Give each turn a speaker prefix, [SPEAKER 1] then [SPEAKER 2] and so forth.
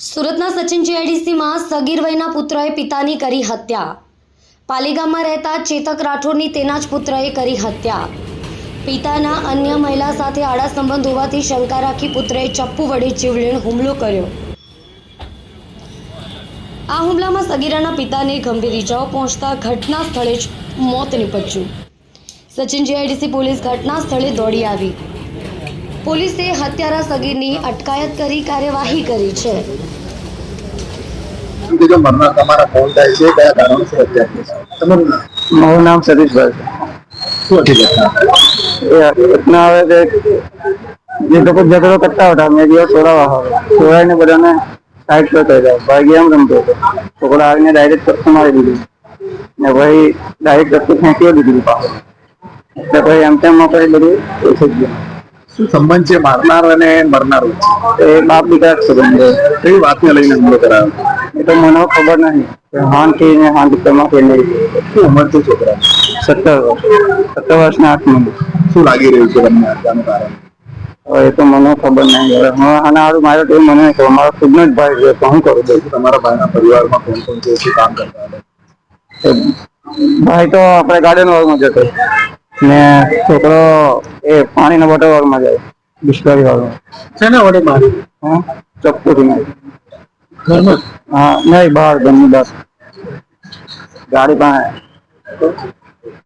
[SPEAKER 1] સુરતના સચિન જીઆઈડીસીમાં સગીર વયના પુત્રએ પિતાની કરી હત્યા. પાલીગામમાં રહેતા ચેતક રાઠોડની તેના જ પુત્રએ કરી હત્યા. પિતાના અન્ય મહિલા સાથે આડા સંબંધ હોવાથી શંકા રાખી પુત્રએ ચપ્પુ વડે જીવલેણ હુમલો કર્યો. આ હુમલામાં સગીરાના પિતાને ગંભીર ઇજાઓ પહોંચતા ઘટના સ્થળે જ મોત નીપજ્યું. સચિન જીઆઈડીસી પોલીસ ઘટના સ્થળે દોડી આવી. પોલીસે હત્યારા સગીરની અટકાયત કરી કાર્યવાહી કરી છે.
[SPEAKER 2] કે જો મરના તમારા ફોન થાય છે કયા કારણોસર હત્યા થઈ છે? તમારું નામ?
[SPEAKER 3] મારું નામ સતીશભાઈ.
[SPEAKER 2] ઘટના?
[SPEAKER 3] આવે કે જે લોકો ઝઘડો કરતા હતા મેં દિવસ છોડાવવા આવે છોડાવીને બધાને સાઈડ પર કરી દઉં ભાઈ ગેમ રમતો હતો. છોકરો આવીને ડાયરેક્ટ ચપ્પુ મારી દીધી. ને ભાઈ ડાયરેક્ટ ચપ્પુ ખેંચી દીધી પાછળ એટલે ભાઈ એમ તેમ પછી બધું ઓછું થઈ ગયું.
[SPEAKER 2] શું સંબંધ છે મારનાર અને મરનાર?
[SPEAKER 3] એ બાપ દીકરા સંબંધ છે.
[SPEAKER 2] કઈ વાતને લઈને હુમલો કરાયો?
[SPEAKER 3] એ તો મને ખબર નહીં. હાનથી ને હાન દીકરામાં કે નહીં.
[SPEAKER 2] શું ઉંમર છે છોકરા
[SPEAKER 3] સત્તર વર્ષ. સત્તર વર્ષના આઠ મહિના
[SPEAKER 2] શું લાગી રહ્યું છે તમને હત્યાનું કારણ
[SPEAKER 3] એ તો મને ખબર નહીં. હું આના આડું મારે ટીમ મને ખબર મારો ખુદનો જ ભાઈ છે. તો હું કરું દઉં
[SPEAKER 2] તમારા ભાઈના પરિવારમાં કોણ કોણ છે? શું કામ કરતા
[SPEAKER 3] ભાઈ તો આપણે ગાર્ડન વર્ગમાં જતો ને છોકરો એ પાણીના બોટલ વાળમાં જાય બિસ્લરી વાળો
[SPEAKER 2] શેના વડે મારી
[SPEAKER 3] હા? ચપ્પુથી. મારી.
[SPEAKER 2] ઘરમાં?
[SPEAKER 3] હા નહીં બહાર ઘરની બસ. ગાડી પાસે.